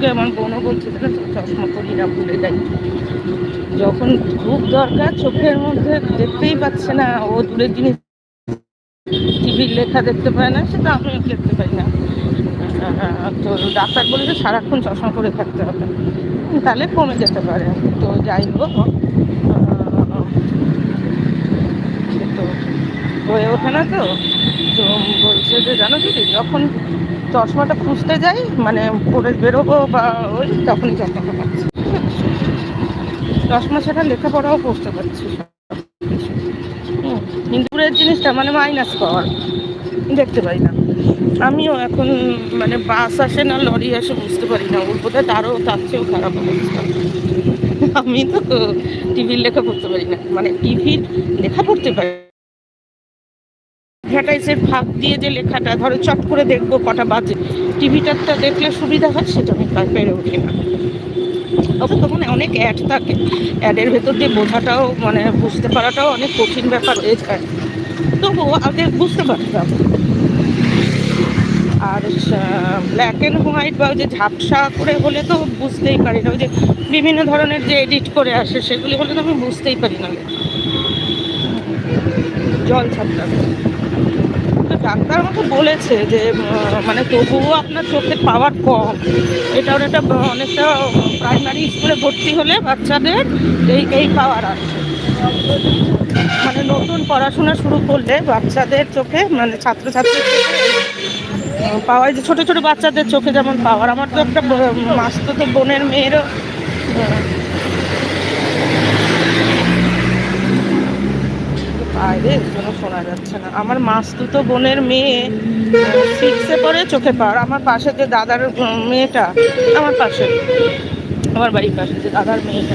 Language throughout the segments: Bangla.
সেদিনকে আমার বোনও বলছে না চশমা পরি না ভুলে যাই যখন খুব দরকার চোখের মধ্যে দেখতেই পাচ্ছে না, ও দূরের জিনিস টিভির লেখা দেখতে পায় না, সেটা আমি দেখতে পাই না। তো ডাক্তার বলেছে সারাক্ষণ চশমা পরে থাকতে হবে। তাহলে কমে যেতে পারে। তো যাই হোক আহ, তো হয়ে ওঠে না তো? তো বলছে যে, জানো দিদি, যখন চশমাটা খুঁজতে যাই মানে পরে বেরোবো বা ওই, তখনই চশমাটা পাচ্ছি। চশমা সেটা লেখাপড়াও পড়তে পারছি দূরের জিনিসটা মানে মাইনাস পাওয়ার। দেখতে পাই না। আমিও এখন মানে বাস আসে না লরি আসে, বুঝতে পারি না। ওর বোধহয় তারও, তার চেয়েও খারাপ অবস্থা। আমি তো টিভির লেখা পড়তে পারি না। মানে টিভির লেখা পড়তে পারি অ্যাডভার্টাইজের ভাগ দিয়ে যে লেখাটা, ধরো চট করে দেখব কটা বাজে। টিভিটারটা দেখলে সুবিধা হয়, সেটা আমি পেরে উঠি না। তখন অনেক অ্যাড থাকে। অ্যাডের ভেতর দিয়ে বোঝাটাও মানে বুঝতে পারাটাও অনেক কঠিন ব্যাপার হয়ে যায়। তবুও আগে বুঝতে পারতাম। আর ব্ল্যাক অ্যান্ড হোয়াইট বা যে ঝাপসা করে হলে তো বুঝতেই পারি না। ওই যে বিভিন্ন ধরনের যে এডিট করে আসে, সেগুলি হলে তো আমি বুঝতেই পারি না। জল ছাপটা ডাক্তার আমাকে বলেছে যে মানে তবুও আপনার চোখের পাওয়ার কম। এটা অনেকটা অনেকটা প্রাইমারি স্কুলে ভর্তি হলে বাচ্চাদের এই এই পাওয়ার আসে। মানে নতুন পড়াশোনা শুরু করলে বাচ্চাদের চোখে মানে ছাত্রছাত্রীর পাওয়ার যে ছোটো ছোটো বাচ্চাদের চোখে যেমন পাওয়ার আমার তো একটা মাস্তো তো বোনের মেয়েরও আহ, বাইরে এর জন্য শোনা যাচ্ছে না আমার মাস্তুতো বোনের মেয়ে সিক্সে পরে চোখে পাওয়ার আমার পাশে যে দাদার মেয়েটা, আমার পাশে। আমার বাড়ির পাশে যে দাদার মেয়েটা।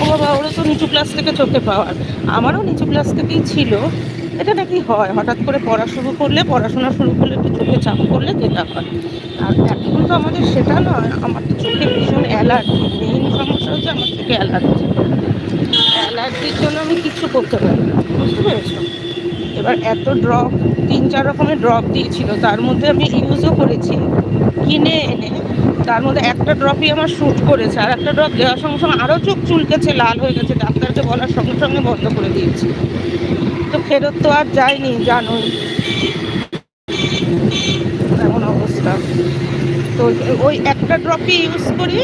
ও বাবা ওরা তো নিচু ক্লাস থেকে চোখে পাওয়ার। আমারও নিচু ক্লাস থেকেই ছিল। এটা নাকি হয়? হঠাৎ করে পড়া শুরু করলে, পড়াশোনা শুরু করলে একটু চোখে চাপ করলে যেটা হয়। আর এখন তো আমাদের সেটা নয়। আমার তো চোখে ভীষণ অ্যালার্জি। মেইন সমস্যা হচ্ছে আমার চোখে অ্যালার্জি। অ্যালার্জির জন্য আমি কিছু করতে পারি না। বুঝতে পেরেছ? এবার এত ড্রপ তিন, চার রকমের ড্রপ দিয়েছিল। তার মধ্যে আমি ইউজও করেছি। কিনে এনে তার মধ্যে একটা ড্রপই আমার শ্যুট করেছে। আর একটা ড্রপ দেওয়ার সঙ্গে সঙ্গে আরও চোখ চুলকেছে লাল হয়ে গেছে। ডাক্তারকে বলার সঙ্গে সঙ্গে বন্ধ করে দিয়েছি। তো ফেরত তো আর যায়নি, জানোই। এমন অবস্থা। তো ওই একটা ড্রপই ইউজ করি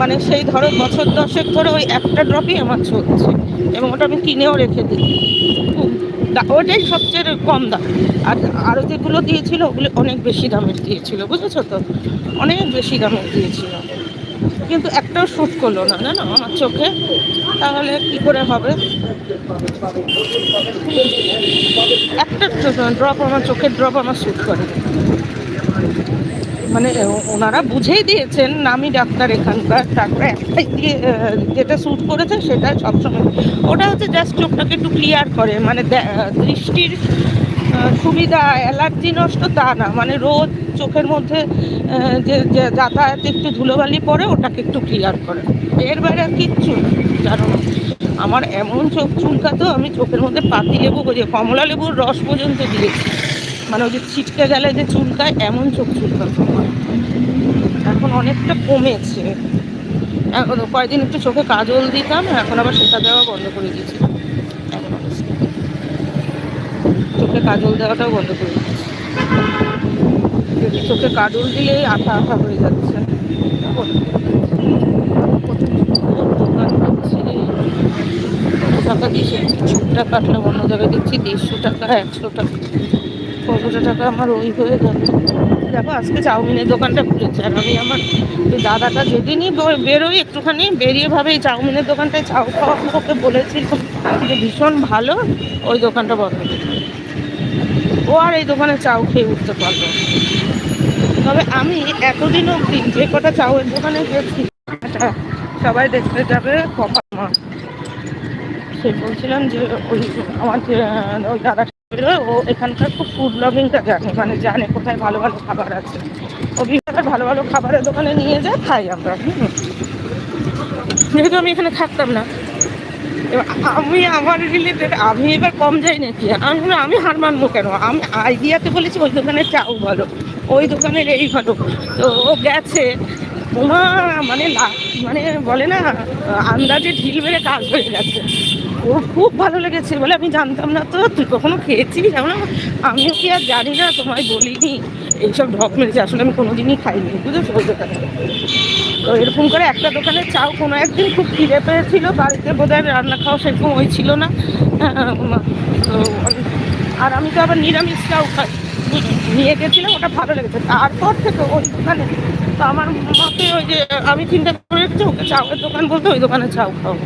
মানে সেই ধরো বছর দশেক ধরে ওই একটা ড্রপই আমার চলছে। এবং ওটা আমি কিনেও রেখে দিই। ওটাই সবচেয়ে কম দাম। আর আরও যেগুলো দিয়েছিল, ওগুলো অনেক বেশি দামের দিয়েছিল, বুঝেছ তো? অনেক বেশি দামের দিয়েছিল। কিন্তু একটাও শ্যুট করল না, জানো আমার চোখে? তাহলে কি করে হবে? একটা ড্রপ আমার চোখের ড্রপ আমার শ্যুট করে। মানে ওনারা বুঝেই দিয়েছেন নামি ডাক্তার এখানকার, তারপরে একটাই দিয়ে যেটা শ্যুট করেছে সেটা সবসময়। ওটা হচ্ছে জাস্ট চোখটাকে একটু ক্লিয়ার করে মানে দৃষ্টির সুবিধা অ্যালার্জি নষ্ট তা না মানে রোজ চোখের মধ্যে যে যাতায়াতে একটু ধুলোবালি পড়ে ওটাকে একটু ক্লিয়ার করে। এর বাইরে কিচ্ছু না জানো আমার এমন চোখ চুলকাতো, আমি চোখের মধ্যে পাতি লেবু কমলা লেবুর রস পর্যন্ত দিয়েছি। মানে ওই যে ছিটকে গেলে যে চুলকায়, এমন চোখ চুলকাতো। এখন অনেকটা কমেছে। এখন কয়েকদিন একটু চোখে কাজল দিতাম, এখন আবার সেটা দেওয়া বন্ধ করে দিয়েছি। চোখে কাজল দেওয়াটাও বন্ধ করে দিয়েছি। চোখে কাজল দিলেই আঠা আঠা হয়ে যাচ্ছে। টাকা দিয়েছে ছুটটা কাটলাম অন্য জায়গায় দেখছি দেড়শো টাকা, একশো টাকা। কতটা টাকা আমার ওই হয়ে গেল। দেখো, আজকে চাউমিনের দোকানটা খুলেছে আর আমি আমার দাদাটা যেদিনই বেরোই একটুখানি, বেরিয়ে ভাবে এই চাউমিনের দোকানটায় চাউ খাওয়া ওকে বলেছিল যে ভীষণ ভালো, ওই দোকানটা বন্ধ ও আর এই দোকানে চাউ খেয়ে উঠতে পারল তবে আমি এতদিন অবধি যে কটা চাউয়ের দোকানে গেছি সবাই দেখতে যাবে কপা মা। সে বলছিলাম যে ওই আমার যে ওই দাদা বেরোয় ও এখানকার খুব ফুড ব্লগিংটা জানে মানে জানে কোথায় ভালো ভালো খাবার আছে। ও বিভিন্ন ভালো ভালো খাবারের দোকানে নিয়ে যায়, খাই আমরা। যেহেতু আমি এখানে থাকতাম না। এবার আমি আমার রিলেটেড আমি এবার কম যাই নাকি? আমি আমি হার মানবো কেন? আমি আইডিয়াতে বলেছি, ওই দোকানে চাও ভালো ওই দোকানের এই ভালো। তো ও গেছে। ওমা মানে মানে বলে না, আন্দাজে ঢিল মেরে কাজ হয়ে গেছে। ওর খুব ভালো লেগেছে বলে আমি জানতাম না তো। তুই কখনো খেয়েছিস? এমন আমিও কি আর জানি না, তোমায় বলিনি। এইসব ঢক মেরেছে, আসলে আমি কোনোদিনই খাইনি, বুঝেছ? ওই দোকানে তো এরকম করে একটা দোকানে চাও, কোনো একদিন খুব খিদে পেয়েছিল, বাড়িতে বোধহয় রান্না খাওয়া সেরকম ওই ছিল না। তো আর আমি তো আবার নিরামিষ চাও খাই। নিয়ে গেছিলাম, ওটা ভালো লেগেছে। তারপর থেকে ওই দোকানে, তো আমার মাকে ওই যে, আমি চিন্তা করে রেখেছি, ওকে চাউয়ের দোকান বলতে ওই দোকানে চাউ খাব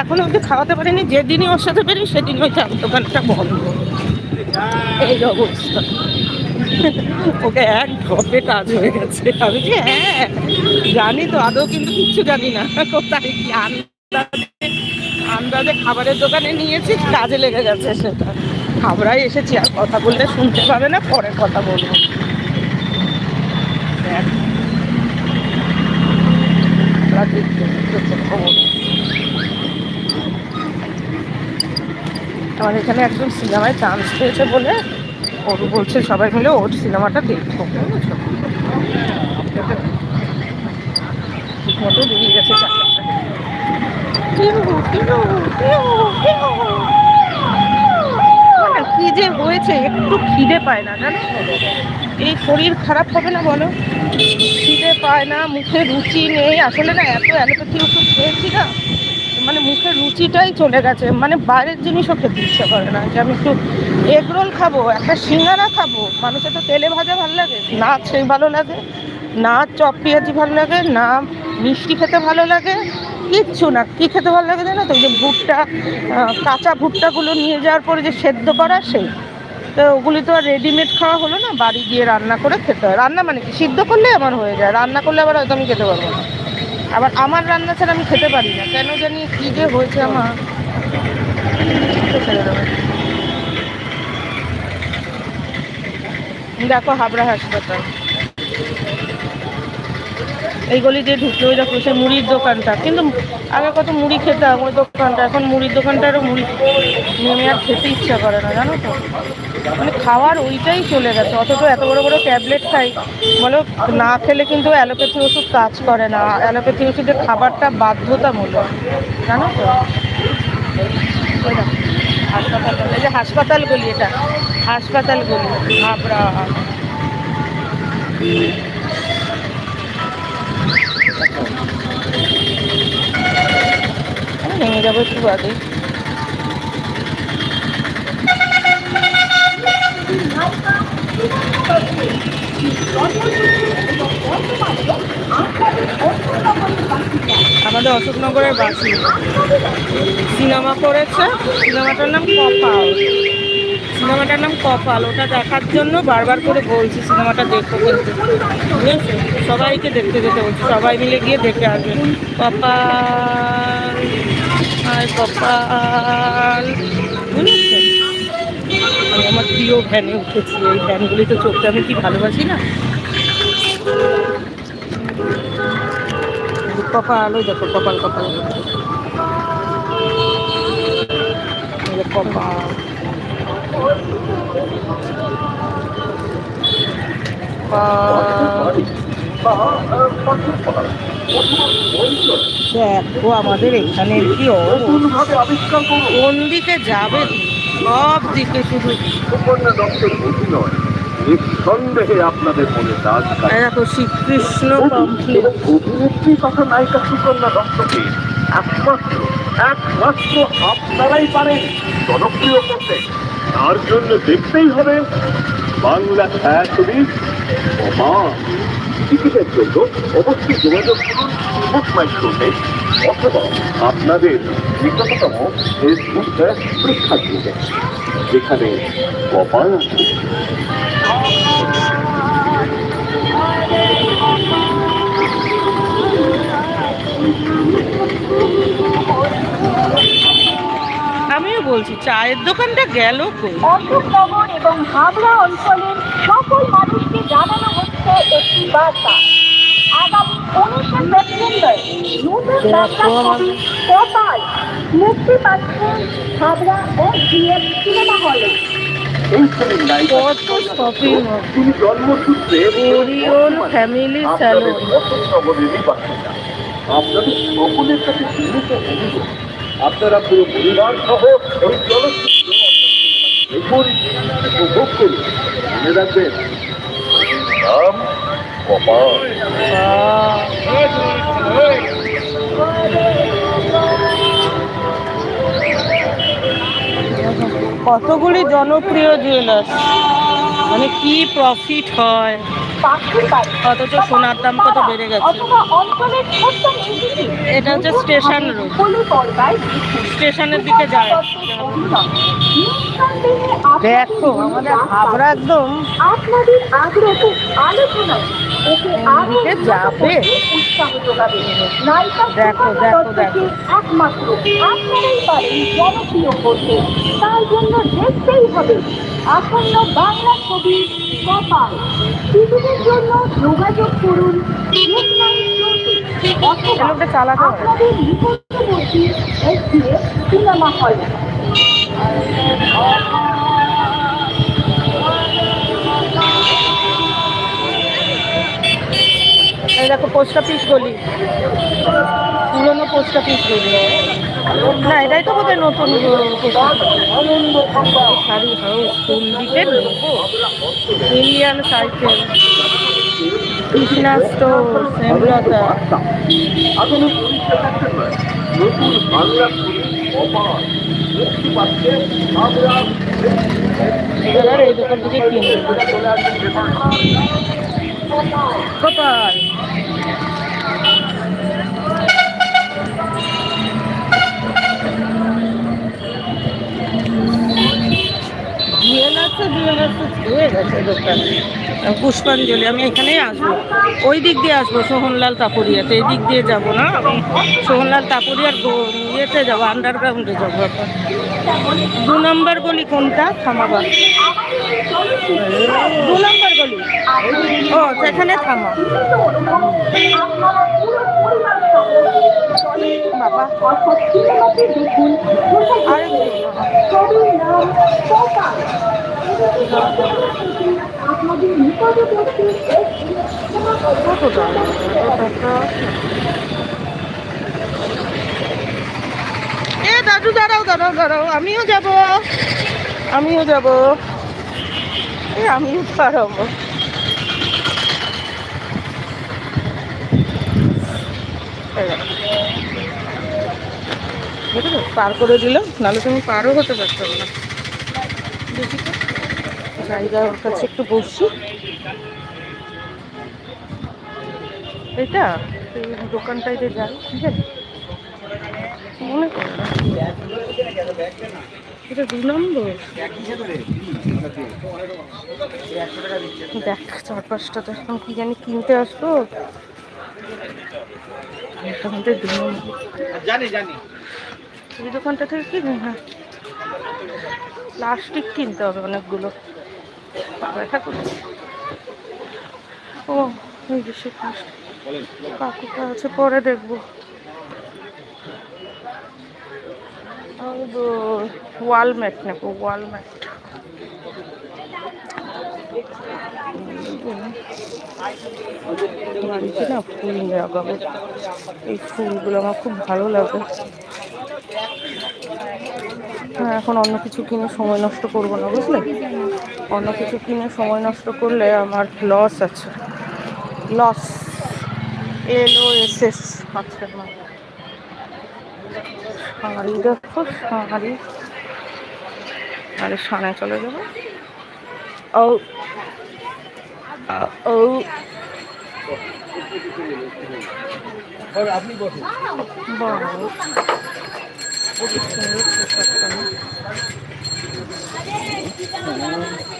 এখনও ওকে খাওয়াতে পারিনি, যেদিনই ওর সাথে বেরি সেদিনই ওই চাউর দোকানটা বন্ধ। এই অবস্থা। ওকে এক ঢপে কাজ হয়ে গেছে। আমি যে হ্যাঁ জানি তো, আদৌ কিন্তু কিচ্ছু জানি না। কোথায় কি আন্দাজে আন্দাজে খাবারের দোকানে নিয়েছি, কাজে লেগে গেছে সেটা। হাবড়ায় এসেছি, আর কথা বললে শুনতে পাবে না, পরে কথা বলব। দেখ। হাবড়া দেখতে দেখতে খবর। আমার এখানে একজন সিনেমায় চান্স পেয়েছে বলে ওর বলছে, সবাই মিলে ওর সিনেমাটা দেখব, বুঝেছ? মতো বেরিয়ে গেছে কি যে হয়েছে, একটু খিদে পায় না, জানো? এই শরীর খারাপ হবে না বলো? খিদে পায় না, মুখে রুচি নেই। আসলে না, এত অ্যালোপ্যাথি ওষুধ খেয়েছি না। মানে মুখের রুচিটাই চলে গেছে। মানে বাইরের জিনিসও খেতে ইচ্ছে করে না যে আমি একটু এগ রোল খাব, একটা সিঙ্গারা খাব। মানুষের তো তেলে ভাজা ভালো লাগে, না সেই ভালো লাগে, না চপ পেঁয়াজি ভালো লাগে, না মিষ্টি খেতে ভালো লাগে, কিচ্ছু না। কী খেতে ভালো লাগে জানো তো? যে ভুট্টা কাঁচা ভুট্টাগুলো নিয়ে যাওয়ার পরে যে সেদ্ধ করা সেই তো ওগুলি তো আর রেডিমেড খাওয়া হলো না, বাড়ি গিয়ে রান্না করে খেতে হয়। রান্না মানে কি? সিদ্ধ করলে আমার হয়ে যায়। রান্না করলে আবার হয়তো আমি খেতে পারব না। আবার আমার রান্না ছাড়া আমি খেতে পারি না। কেন জানি কি যে হয়েছে আমার। দেখো হাবড়া হাসপাতাল। এই গলি দিয়ে ঢুকলে ওই দেখো সে মুড়ির দোকানটা। কিন্তু আগে কত মুড়ি খেতাম ওই দোকানটা, এখন মুড়ির দোকানটারও মুড়ি নেমে আর খেতে ইচ্ছা করে না, জানো তো? মানে খাওয়ার ওইটাই চলে গেছে। অথচ এত বড় বড় ট্যাবলেট খাই। বলো, না খেলে কিন্তু অ্যালোপ্যাথি ওষুধ কাজ করে না। অ্যালোপ্যাথি ওষুধের খাবারটা বাধ্যতামূলক। জানো তো? হাসপাতাল এই যে হাসপাতালগুলি এটা। হাসপাতালগুলি হাবড়া আমি নেমে যাব একটু আগে আমাদের অশোকনগরের বাসি। সিনেমা করেছে সিনেমাটার নাম কপাল। সিনেমাটার নাম কপাল। ওটা দেখার জন্য বারবার করে বলছি সিনেমাটা দেখো কিন্তু। বুঝেছ সবাইকে দেখতে যেতে বলছি। সবাই মিলে গিয়ে দেখে আসবে। কপাল। আর কপাল। আমার প্রিয় ভ্যানে উঠেছি এই ভ্যানগুলি তো চড়তে আমি কি ভালোবাসি না কপাল, ওই দেখো কপাল কপাল কপাল। দেখো আমাদের এখানে কি। কোন দিকে যাবে সব দিকে শুধু সুকন্যা দত্তের অভিনয় নিঃসন্দেহে আপনাদের মনে দাগ দেখো শ্রীকৃষ্ণ অভিনেত্রী তথা নায়িকা সুকন্যা দত্তকে একমাত্র একমাত্র আপনারাই পারেন জনপ্রিয় করতে। তার জন্য দেখতেই হবে বাংলা ছায়াছবি ও মা। টিকিটের জন্য অবশ্যই যোগাযোগ করুন বুক মাই অথবা আপনাদের নিকটতম ফেসবুক প্রেক্ষাগৃহে যেখানে কপাল আছে। আমিও বলছি চায়ের দোকানটা গেল কই? অশোকনগর এবং হাবড়া অঞ্চলের সকল মানুষকে জানানো হচ্ছে একটি বার্তা। আগামী উনিশে সেপ্টেম্বর নতুন বাংলা ছবি কপাল মুক্তি পাচ্ছে হাবড়া ও সিএম সিনেমা হলে। ফ্যামিলি স্যালন আপনাদের সকলের কাছে বিনীত অনুরোধ। আপনারা পুরো পরিবার সহ এই চলচ্চিত্র উপভোগ করুন। মনে রাখবেন কপাল কতগুলি জনপ্রিয় জুয়েলার্স? মানে কি প্রফিট হয়? অথচ সোনার দাম কত বেড়ে গেছে? এটা হচ্ছে স্টেশন রোড। স্টেশনের দিকে যায়। দেখো আমাদের হাবড়া একদম। আপনাদের আগ্রহ আলোচনায় ওকে আরও দিকে যাবে। দেখো, সুকন্যা দেখো, একমাত্র। আপনারাই পারেন জনপ্রিয় করতে। তার জন্য দেখতেই হবে। আসন্ন বাংলা ছবি কপাল। টিকিটের জন্য যোগাযোগ করুন অথবা। আপনাদের নিকটবর্তী এসডিএফ সিনেমা হলে। দেখো পোস্ট অফিস গলি। পুরোনো পোস্ট অফিস গলি। না, এটাই তো বোধহয় নতুন sari house Indian cycle Krishna store Shyamlata নতুন এই দোকান থেকে চলে গেছে দোকান পুষ্পাঞ্জলি, আমি এখানেই আসব। ওই দিক দিয়ে আসব, সোহনলাল তাপুরিয়াতে। এই দিক দিয়ে যাব না সোহনলাল তাপুরিয়ার ইয়েতে যাব আন্ডারগ্রাউন্ডে যাব এখন। দু নম্বর গলি কোনটা? থামাবা দু নম্বর গলি? ও, সেখানে থামা। আপনারা বাবা অর্থাৎ সিনেমাটি দেখুন আরে ছবির নাম কপাল আপনাদের নিকটবর্তী SDF সিনেমা হলে কত দাম এত টাকা এ দাদু, দাঁড়াও দাঁড়াও দাঁড়াও, আমিও যাব। আমিও যাব। এ, আমিও দেখো। পার করে দিল নাহলে তুমি পারও হতে পারতাম না। দেখি তো জায়গা ওর কাছে একটু বসি। এটা? এই দোকানটায় যে যাই ঠিক আছে? মনে করো এটা দু নম্বর। দেখ চার পাঁচটা তো এখন কি জানি কিনতে আসব জানি জানি। এই দোকানটা থেকে কিনে হ্যাঁ। প্লাস্টিক কিনতে হবে অনেকগুলো। ও কাকুটা আছে, পরে দেখব। ওয়ালম্যাট নেব ওয়ালম্যাট বাড়িতে না, ফুল লাগাবো। এই ফুলগুলো আমার খুব ভালো লাগে। হ্যাঁ এখন অন্য কিছু কিনে সময় নষ্ট করব না, বুঝলে? অন্য কিছু কিনে সময় নষ্ট করলে আমার লস আছে। Loss L O S S আচ্ছা শাড়ি দেখো, শাড়ি। আরে সানায় চলে যাব। ও। ও। আপনি বসুন সুন্দর।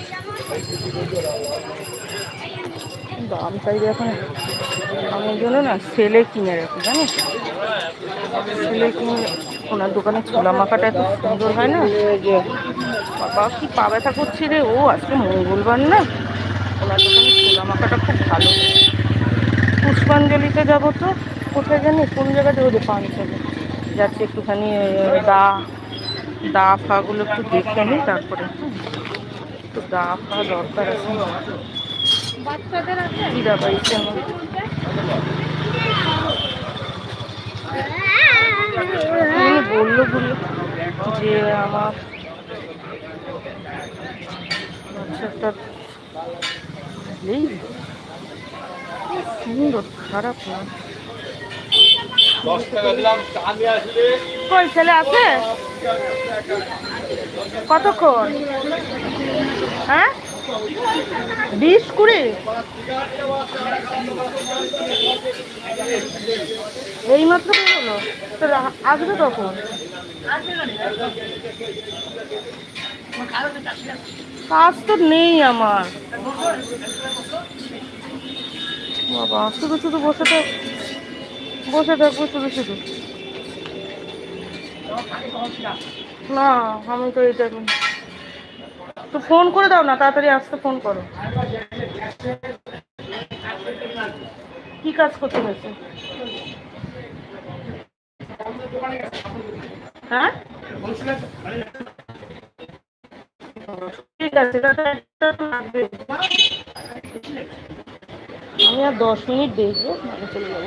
দাম চাইবে এখন আমি ওই জন্য না সেলে কিনে রাখি, জানিস? সেলে কিনে ওনার দোকানে ছোলা মাখাটা এত সুন্দর হয় না? বাবা, কি পা ব্যথা করছে রে? ও আজকে মঙ্গলবার না? ওনার দোকানে ছোলা মাখাটা খুব ভালো। পুষ্পাঞ্জলিতে যাব তো, কোথায় জানি, কোন জায়গাতে ওদের পাঞ্চলে যাচ্ছে একটুখানি দা দা ফাগুলো একটু দেখে নিই তারপরে। ডাকা দরকার আছে। বাচ্চাদের আছে? খিদা পাইছে বলল বলল যে আমার বাচ্চাটা সুন্দর খারাপ না। কই ছেলে আছে? কতক্ষণ? হ্যাঁ? বিশ কুড়ি? এই মাত্র বেরোলো তো আসবে কখন? কাজ তো নেই আমার। বাবা, শুধু শুধু বসে থাক বসে থাকব শুধু শুধু। না, আমি তো এটা তো ফোন করে দাও না, তাড়াতাড়ি আসতে ফোন করো। কি কাজ করতে হয়েছে? হ্যাঁ? ঠিক আছে একটা আমি আর দশ মিনিট দেখব চলে যাব।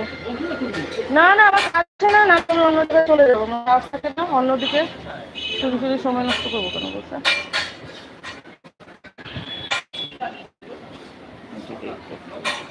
না না, আমার কাছে না না তুমি অন্য দিকে চলে যাব। কাজ থাকে না, অন্যদিকে শুধু শুধু সময় নষ্ট করব কেন বলছে? Thank you.